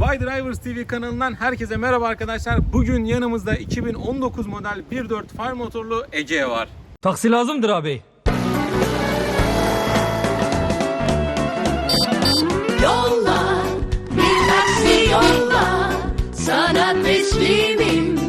Why Drivers TV kanalından herkese merhaba arkadaşlar. Bugün yanımızda 2019 model 1.4 far motorlu Ege var. Taksi lazımdır abi. Yolla, bir taksi yolla Sana teslimim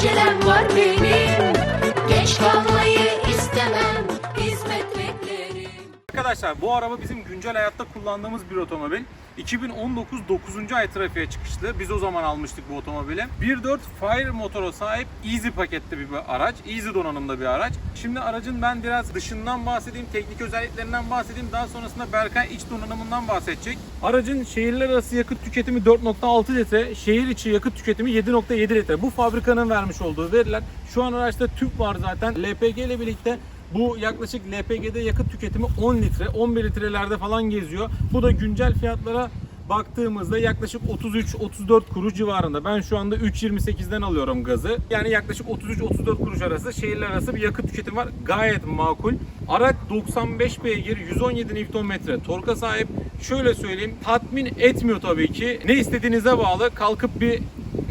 Acelem var benim. Geç kalmayı Arkadaşlar bu araba bizim güncel hayatta kullandığımız bir otomobil. 2019 9. ay trafiğe çıkıştı. Biz o zaman almıştık bu otomobili. 1.4 Fire motora sahip Easy paketli bir araç. Easy donanımda bir araç. Şimdi aracın ben biraz dışından bahsedeyim, teknik özelliklerinden bahsedeyim. Daha sonrasında Berkay iç donanımından bahsedecek. Aracın şehirler arası yakıt tüketimi 4.6 litre, şehir içi yakıt tüketimi 7.7 litre. Bu fabrikanın vermiş olduğu veriler. Şu an araçta tüp var zaten. LPG ile birlikte bu yaklaşık LPG'de yakıt tüketimi 10 litre, 11 litrelerde falan geziyor. Bu da güncel fiyatlara baktığımızda yaklaşık 33-34 kuruş civarında. Ben şu anda 3.28'den alıyorum gazı. Yani yaklaşık 33-34 kuruş arası şehirler arası bir yakıt tüketimi var. Gayet makul. Araç 95 beygir, 117 Nm torka sahip. Şöyle söyleyeyim, tatmin etmiyor tabii ki. Ne istediğinize bağlı. Kalkıp bir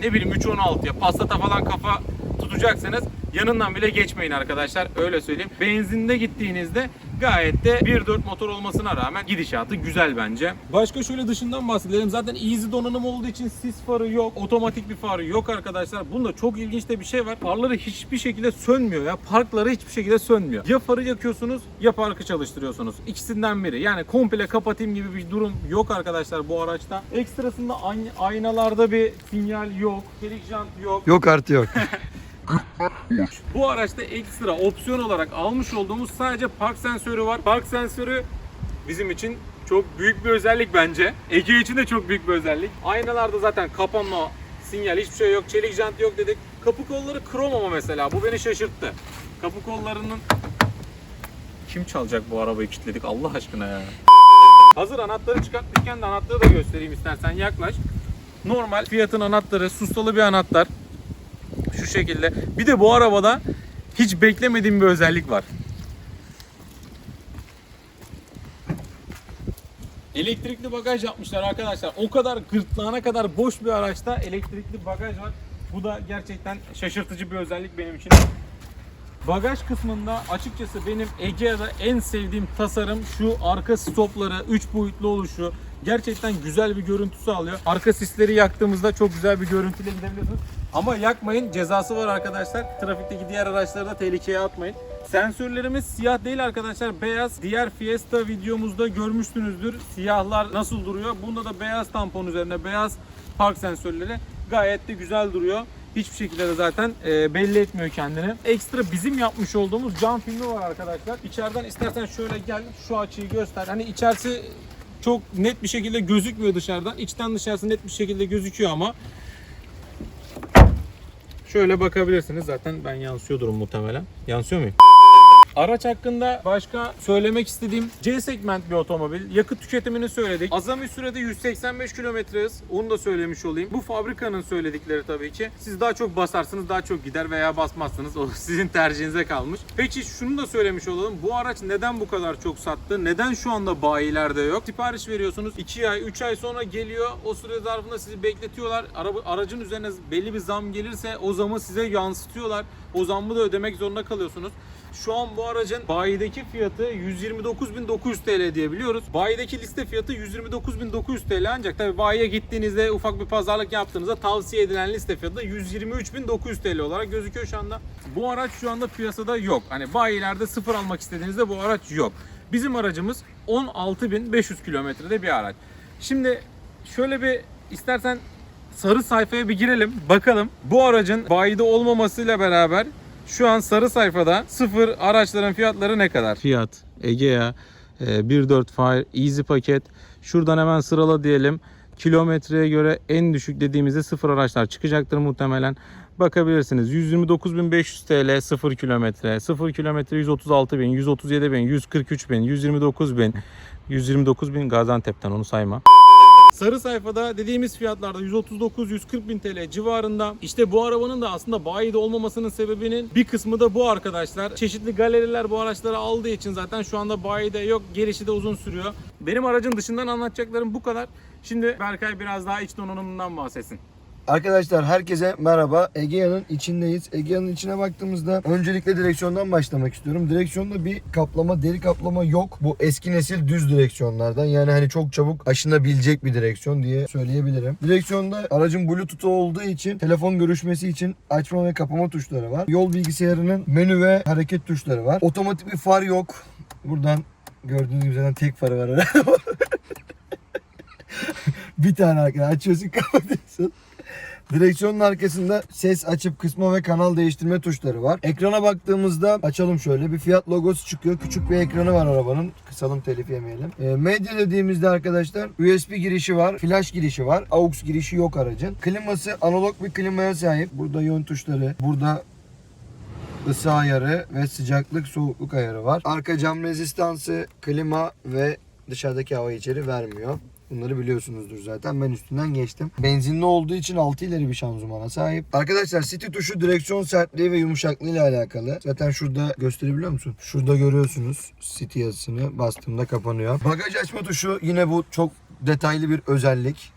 ne bileyim 3.16'ya, Passat'a falan kafa tutacaksanız yanından bile geçmeyin arkadaşlar. Öyle söyleyeyim. Benzinde gittiğinizde gayet de 1.4 motor olmasına rağmen gidişatı güzel bence. Başka şöyle dışından bahsedelim. Zaten easy donanım olduğu için sis farı yok. Otomatik bir farı yok arkadaşlar. Bunda çok ilginç de bir şey var. Farları hiçbir şekilde sönmüyor ya. Parkları hiçbir şekilde sönmüyor. Ya farı yakıyorsunuz ya parkı çalıştırıyorsunuz. İkisinden biri. Yani komple kapatayım gibi bir durum yok arkadaşlar bu araçta. Ekstrasında ay- aynalarda bir sinyal yok. Çelik jant yok. Yok artı yok. Bu araçta ekstra opsiyon olarak almış olduğumuz sadece park sensörü var. Park sensörü bizim için çok büyük bir özellik bence. Ege için de çok büyük bir özellik. Aynalarda zaten kapanma, sinyal hiçbir şey yok. Çelik jant yok dedik. Kapı kolları krom ama mesela. Bu beni şaşırttı. Kapı kollarının... Kim çalacak bu arabayı kilitledik Allah aşkına ya. Hazır anahtarı çıkartmışken de anahtarı da göstereyim istersen yaklaş. Normal Fiat'ın anahtarı, sustalı bir anahtar. Şu şekilde. Bir de bu arabada hiç beklemediğim bir özellik var. Elektrikli bagaj yapmışlar arkadaşlar. O kadar gırtlağına kadar boş bir araçta elektrikli bagaj var. Bu da gerçekten şaşırtıcı bir özellik benim için. Bagaj kısmında açıkçası benim Egea'da en sevdiğim tasarım şu arka stopları 3 boyutlu oluşu. Gerçekten güzel bir görüntü sağlıyor. Arka sisleri yaktığımızda çok güzel bir görüntüyle gidebiliyorsunuz. Ama yakmayın cezası var arkadaşlar. Trafikteki diğer araçları da tehlikeye atmayın. Sensörlerimiz siyah değil arkadaşlar beyaz. Diğer Fiesta videomuzda görmüşsünüzdür. Siyahlar nasıl duruyor. Bunda da beyaz tampon üzerine beyaz park sensörleri gayet de güzel duruyor. Hiçbir şekilde de zaten e, belli etmiyor kendini. Ekstra bizim yapmış olduğumuz cam filmi var arkadaşlar. İçeriden istersen şöyle gel şu açıyı göster. Hani içerisi çok net bir şekilde gözükmüyor dışarıdan. İçten dışarısı net bir şekilde gözüküyor ama Şöyle bakabilirsiniz. Zaten ben yansıyordurum muhtemelen. Yansıyor muyum? Araç hakkında başka söylemek istediğim C segment bir otomobil. Yakıt tüketimini söyledik. Azami sürede 185 km hız. Onu da söylemiş olayım. Bu fabrikanın söyledikleri tabii ki. Siz daha çok basarsınız, daha çok gider veya basmazsınız. O sizin tercihinize kalmış. Peki şunu da söylemiş olalım. Bu araç neden bu kadar çok sattı? Neden şu anda bayilerde yok? Sipariş veriyorsunuz. 2 ay, 3 ay sonra geliyor. O süre zarfında sizi bekletiyorlar. Araba, aracın üzerine belli bir zam gelirse o zamı size yansıtıyorlar. O zammı da ödemek zorunda kalıyorsunuz. Şu an bu aracın bayideki fiyatı 129.900 TL diye biliyoruz. Bayideki liste fiyatı 129.900 TL ancak tabii bayiye gittiğinizde ufak bir pazarlık yaptığınızda tavsiye edilen liste fiyatı da 123.900 TL olarak gözüküyor şu anda. Bu araç şu anda piyasada yok. Hani bayilerde sıfır almak istediğinizde bu araç yok. Bizim aracımız 16.500 kilometrede bir araç. Şimdi şöyle bir istersen sarı sayfaya bir girelim bakalım. Bu aracın bayide olmamasıyla beraber şu an sarı sayfada sıfır araçların fiyatları ne kadar? Fiyat Egea e, 1.4 Fire Easy paket. Şuradan hemen sırala diyelim. kilometreye göre en düşük dediğimizde sıfır araçlar çıkacaktır muhtemelen. Bakabilirsiniz. 129.500 TL 0 kilometre, 0 kilometre 136.000, 137.000, 143.000, 129.000, 129.000 Gaziantep'ten onu sayma. Sarı sayfada dediğimiz fiyatlarda 139-140 bin TL civarında. İşte bu arabanın da aslında bayide olmamasının sebebinin bir kısmı da bu arkadaşlar. Çeşitli galeriler bu araçları aldığı için zaten şu anda bayide yok. Gelişi de uzun sürüyor. Benim aracın dışından anlatacaklarım bu kadar. Şimdi Berkay biraz daha iç donanımından bahsetsin. Arkadaşlar herkese merhaba. Egea'nın içindeyiz. Egea'nın içine baktığımızda öncelikle direksiyondan başlamak istiyorum. Direksiyonda bir kaplama, deri kaplama yok. Bu eski nesil düz direksiyonlardan. Yani hani çok çabuk aşınabilecek bir direksiyon diye söyleyebilirim. Direksiyonda aracın Bluetooth'u olduğu için telefon görüşmesi için açma ve kapama tuşları var. Yol bilgisayarının menü ve hareket tuşları var. Otomatik bir far yok. Buradan gördüğünüz gibi zaten tek farı var bir tane arkadaşlar açıyorsun kapatıyorsun. Direksiyonun arkasında ses açıp kısma ve kanal değiştirme tuşları var. Ekrana baktığımızda açalım şöyle bir fiyat logosu çıkıyor. Küçük bir ekranı var arabanın. Kısalım telif yemeyelim. E, medya dediğimizde arkadaşlar USB girişi var. Flash girişi var. AUX girişi yok aracın. Kliması analog bir klimaya sahip. Burada yön tuşları. Burada ısı ayarı ve sıcaklık soğukluk ayarı var. Arka cam rezistansı, klima ve dışarıdaki hava içeri vermiyor. Bunları biliyorsunuzdur zaten. Ben üstünden geçtim. Benzinli olduğu için 6 ileri bir şanzımana sahip. Arkadaşlar City tuşu direksiyon sertliği ve yumuşaklığı ile alakalı. Zaten şurada gösterebiliyor musun? Şurada görüyorsunuz City yazısını. Bastığımda kapanıyor. Bagaj açma tuşu yine bu çok detaylı bir özellik.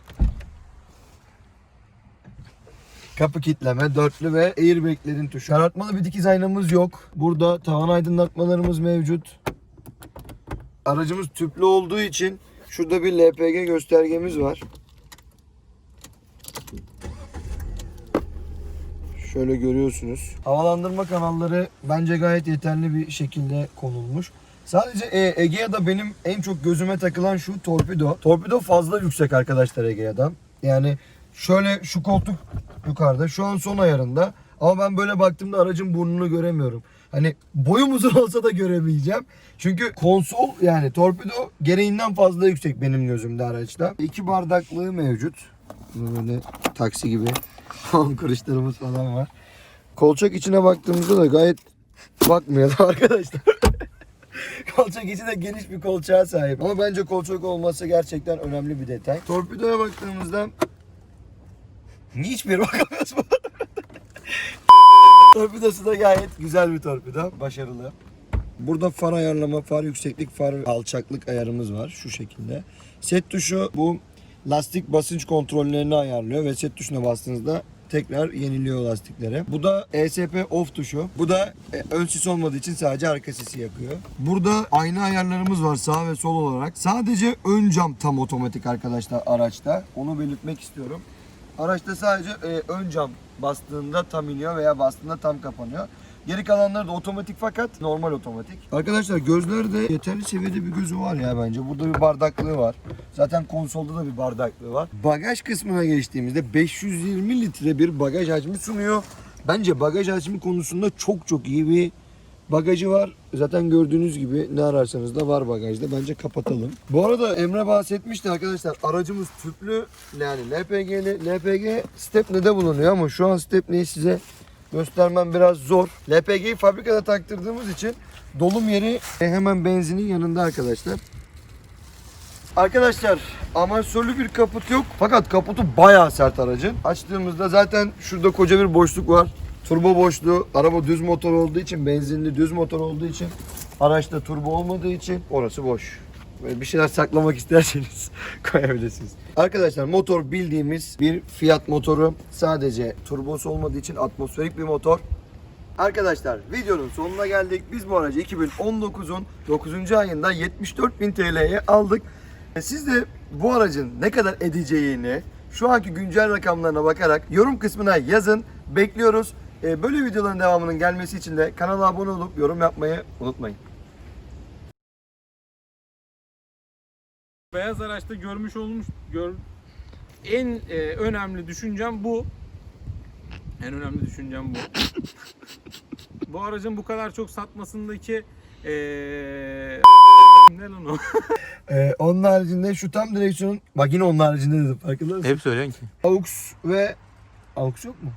Kapı kitleme, dörtlü ve airbaglerin tuşu. Karartmalı bir dikiz aynamız yok. Burada tavan aydınlatmalarımız mevcut. Aracımız tüplü olduğu için şurada bir LPG göstergemiz var. Şöyle görüyorsunuz. Havalandırma kanalları bence gayet yeterli bir şekilde konulmuş. Sadece e, Egea'da benim en çok gözüme takılan şu torpido. Torpido fazla yüksek arkadaşlar Egea'dan. Yani şöyle şu koltuk yukarıda. Şu an son ayarında. Ama ben böyle baktığımda aracın burnunu göremiyorum. Hani boyum uzun olsa da göremeyeceğim. Çünkü konsol yani torpido gereğinden fazla yüksek benim gözümde araçta. İki bardaklığı mevcut. Böyle taksi gibi. Kırışlarımız falan var. Kolçak içine baktığımızda da gayet bakmayalım arkadaşlar. kolçak içi de geniş bir kolçağa sahip. Ama bence kolçak olması gerçekten önemli bir detay. Torpidoya baktığımızda hiçbir bakamıyoruz? Torpidosu da gayet güzel bir torpido. Başarılı. Burada far ayarlama, far yükseklik, far alçaklık ayarımız var şu şekilde. Set tuşu bu lastik basınç kontrollerini ayarlıyor ve set tuşuna bastığınızda tekrar yeniliyor lastikleri. Bu da ESP off tuşu. Bu da e, ön sis olmadığı için sadece arka sisi yakıyor. Burada ayna ayarlarımız var sağ ve sol olarak. Sadece ön cam tam otomatik arkadaşlar araçta. Onu belirtmek istiyorum. Araçta sadece e, ön cam bastığında tam iniyor veya bastığında tam kapanıyor. Geri kalanları da otomatik fakat normal otomatik. Arkadaşlar gözlerde yeterli seviyede bir gözü var ya bence. Burada bir bardaklığı var. Zaten konsolda da bir bardaklığı var. Bagaj kısmına geçtiğimizde 520 litre bir bagaj hacmi sunuyor. Bence bagaj hacmi konusunda çok çok iyi bir bagajı var. Zaten gördüğünüz gibi ne ararsanız da var bagajda. Bence kapatalım. Bu arada Emre bahsetmişti arkadaşlar. Aracımız tüplü yani LPG'li. LPG Stepney'de bulunuyor ama şu an Stepney'i size göstermem biraz zor. LPG'yi fabrikada taktırdığımız için dolum yeri hemen benzinin yanında arkadaşlar. Arkadaşlar amatörlü bir kaput yok. Fakat kaputu bayağı sert aracın. Açtığımızda zaten şurada koca bir boşluk var. Turbo boşluğu. Araba düz motor olduğu için, benzinli düz motor olduğu için, araçta turbo olmadığı için orası boş. Böyle bir şeyler saklamak isterseniz koyabilirsiniz. Arkadaşlar motor bildiğimiz bir Fiat motoru. Sadece turbosu olmadığı için atmosferik bir motor. Arkadaşlar videonun sonuna geldik. Biz bu aracı 2019'un 9. ayında 74.000 TL'ye aldık. E, Siz de bu aracın ne kadar edeceğini şu anki güncel rakamlarına bakarak yorum kısmına yazın. Bekliyoruz. E, Böyle videoların devamının gelmesi için de kanala abone olup yorum yapmayı unutmayın. Beyaz araçta görmüş olmuş gör, en e, önemli düşüncem bu. En önemli düşüncem bu. bu aracın bu kadar çok satmasındaki e, ne lan o? Ee, onun haricinde şu tam direksiyonun bak yine onun haricinde dedim farkında mısın? Hep söylüyorsun ki. AUX ve AUX yok mu?